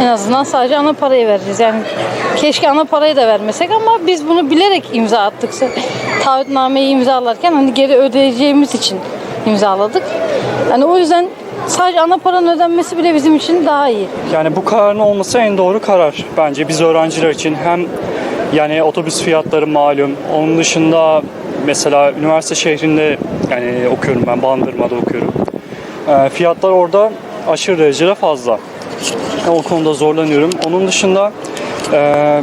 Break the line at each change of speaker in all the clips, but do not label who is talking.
En azından sadece ana parayı vereceğiz. Yani keşke ana parayı da vermesek ama biz bunu bilerek imza attık. Taahhütnameyi imzalarken hani geri ödeyeceğimiz için imzaladık. Yani o yüzden sadece ana paranın ödenmesi bile bizim için daha iyi.
Yani bu kararın olması en doğru karar bence biz öğrenciler için. Hem yani otobüs fiyatları malum. Onun dışında mesela üniversite şehrinde yani okuyorum ben Bandırma'da okuyorum. Ee, fiyatlar orada aşırı derecede fazla. O konuda zorlanıyorum. Onun dışında e,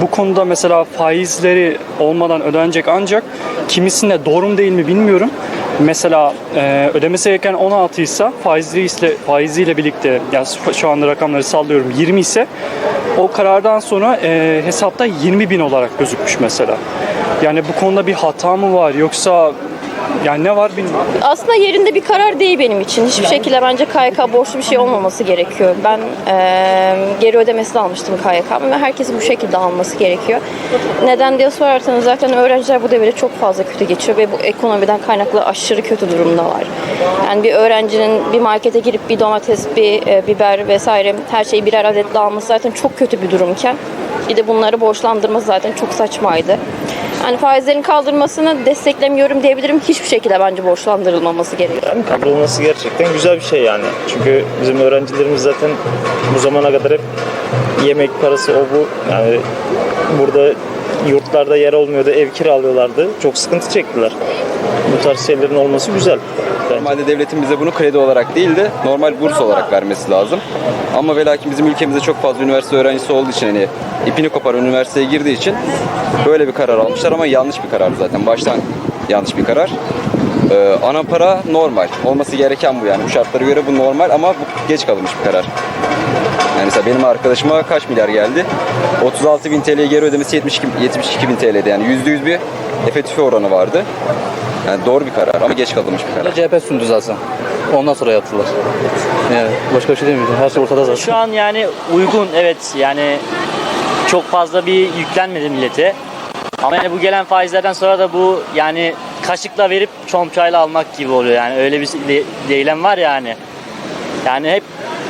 bu konuda mesela faizleri olmadan ödenecek ancak kimisinde doğru mu değil mi bilmiyorum. Mesela e, ödemesi gereken 16 ise faizliyle, faiziyle birlikte yani şu anda rakamları sallıyorum 20 ise o karardan sonra e, hesapta 20 bin olarak gözükmüş mesela. Yani bu konuda bir hata mı var yoksa yani ne var bilmiyorum.
Aslında yerinde bir karar değil benim için. Hiçbir şekilde bence KYK borçlu bir şey olmaması gerekiyor. Ben eee, geri ödemesini almıştım KYK'mı ve herkesin bu şekilde alması gerekiyor. Neden diye sorarsanız zaten öğrenciler bu devirde çok fazla kötü geçiyor ve bu ekonomiden kaynaklı aşırı kötü durumdalar. Yani bir öğrencinin bir markete girip bir domates, bir e, biber vesaire her şeyi birer adetle alması zaten çok kötü bir durumken bir de bunları borçlandırması zaten çok saçmaydı. Yani faizlerin kaldırmasını desteklemiyorum diyebilirim. Hiçbir şekilde bence borçlandırılmaması gerekiyor.
Yani kaldırılması gerçekten güzel bir şey yani. Çünkü bizim öğrencilerimiz zaten bu zamana kadar hep yemek parası o bu yani burada yurtlarda yer olmuyordu, ev kiralıyorlardı. Çok sıkıntı çektiler. Bu tarz şeylerin olması güzel.
Normalde devletin bize bunu kredi olarak değil de normal burs olarak vermesi lazım. Ama ve lakin bizim ülkemizde çok fazla üniversite öğrencisi olduğu için hani ipini kopar üniversiteye girdiği için böyle bir karar almışlar ama yanlış bir karar zaten. Baştan yanlış bir karar. Ee, ana para normal. Olması gereken bu yani. Bu şartlara göre bu normal ama bu geç kalınmış bir karar. Yani mesela benim arkadaşıma kaç milyar geldi? 36 bin TL'ye geri ödemesi 72, 72 bin TL'de yani %100 bir efektif oranı vardı. Yani doğru bir karar ama geç kalınmış bir karar.
CHP sundu zaten. Ondan sonra yaptılar. Yani başka bir şey demiyorum. Her şey ortada zaten.
Şu an yani uygun evet yani çok fazla bir yüklenmedi millete. Ama yani bu gelen faizlerden sonra da bu yani kaşıkla verip çomçayla almak gibi oluyor yani öyle bir de- eylem var yani. Yani hep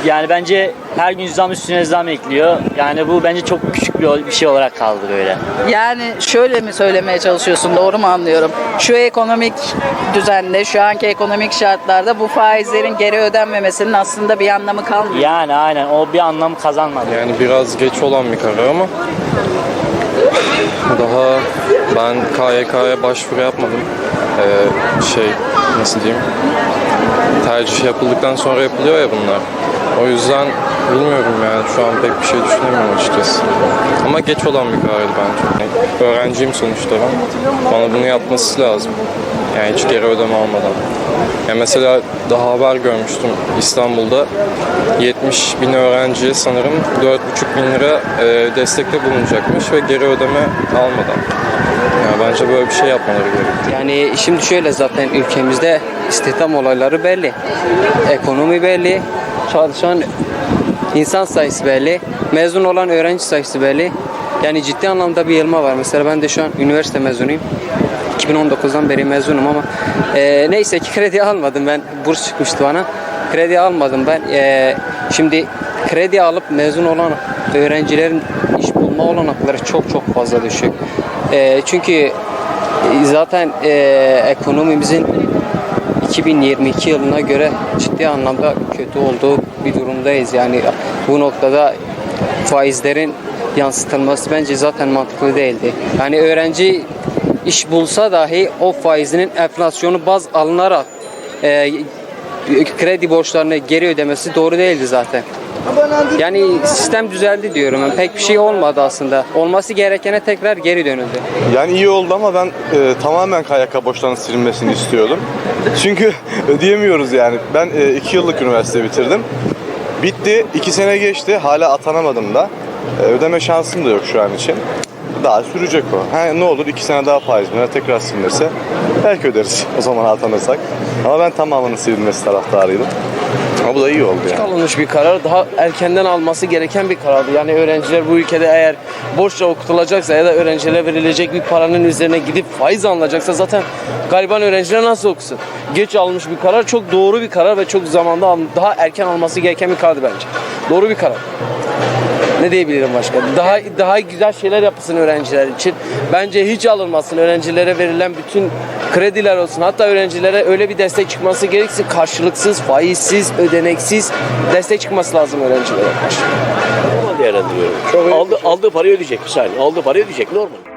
yani bence her gün zam üstüne zam ekliyor. Yani bu bence çok küçük bir bir şey olarak kaldı böyle.
Yani şöyle mi söylemeye çalışıyorsun doğru mu anlıyorum? Şu ekonomik düzende, şu anki ekonomik şartlarda bu faizlerin geri ödenmemesinin aslında bir anlamı kalmıyor.
Yani aynen o bir anlam kazanmadı.
Yani biraz geç olan bir karar ama daha ben KYK'ya başvuru yapmadım. Ee, şey nasıl diyeyim tercih yapıldıktan sonra yapılıyor ya bunlar. O yüzden bilmiyorum yani şu an pek bir şey düşünemiyorum açıkçası. Ama geç olan bir karardı bence. Yani öğrenciyim sonuçta ben. Bana bunu yapması lazım. Yani hiç geri ödeme almadan. Yani mesela daha haber görmüştüm İstanbul'da 70 bin öğrenciye sanırım 4,5 bin lira e, destekte bulunacakmış ve geri ödeme almadan. Bence böyle bir şey yapmaları gerekiyor.
Yani şimdi şöyle zaten ülkemizde istihdam olayları belli. Ekonomi belli. Çalışan insan sayısı belli. Mezun olan öğrenci sayısı belli. Yani ciddi anlamda bir yılma var. Mesela ben de şu an üniversite mezunuyum. 2019'dan beri mezunum ama e, neyse ki kredi almadım ben. Burs çıkmıştı bana. Kredi almadım ben. E, şimdi kredi alıp mezun olan öğrencilerin iş bulma olanakları çok çok fazla düşük. E, çünkü zaten e, ekonomimizin 2022 yılına göre ciddi anlamda kötü olduğu bir durumdayız. Yani bu noktada faizlerin yansıtılması bence zaten mantıklı değildi. Yani öğrenci iş bulsa dahi o faizinin enflasyonu baz alınarak e, kredi borçlarını geri ödemesi doğru değildi zaten. Yani sistem düzeldi diyorum. Yani pek bir şey olmadı aslında. Olması gerekene tekrar geri dönüldü.
Yani iyi oldu ama ben e, tamamen KYK borçlarının silinmesini istiyordum. Çünkü ödeyemiyoruz yani. Ben 2 yıllık üniversite bitirdim. Bitti, 2 sene geçti. Hala atanamadım da. E, ödeme şansım da yok şu an için. Daha sürecek o. Ha, ne olur 2 sene daha faiz buna tekrar silinirse belki öderiz o zaman atanırsak. Ama ben tamamının silinmesi taraftarıydım. Ama bu da iyi oldu yani.
alınmış bir karar. Daha erkenden alması gereken bir karardı. Yani öğrenciler bu ülkede eğer borçla okutulacaksa ya da öğrencilere verilecek bir paranın üzerine gidip faiz alınacaksa zaten gariban öğrenciler nasıl okusun? Geç alınmış bir karar çok doğru bir karar ve çok zamanda al- daha erken alması gereken bir karardı bence. Doğru bir karar. Ne diyebilirim başka? Daha daha güzel şeyler yapılsın öğrenciler için. Bence hiç alınmasın. Öğrencilere verilen bütün krediler olsun. Hatta öğrencilere öyle bir destek çıkması gereksin. Karşılıksız, faizsiz, ödeneksiz destek çıkması lazım öğrencilere karşı.
Normal değerlendiriyorum. Aldı, aldığı parayı ödeyecek bir saniye. Aldığı parayı ödeyecek normal.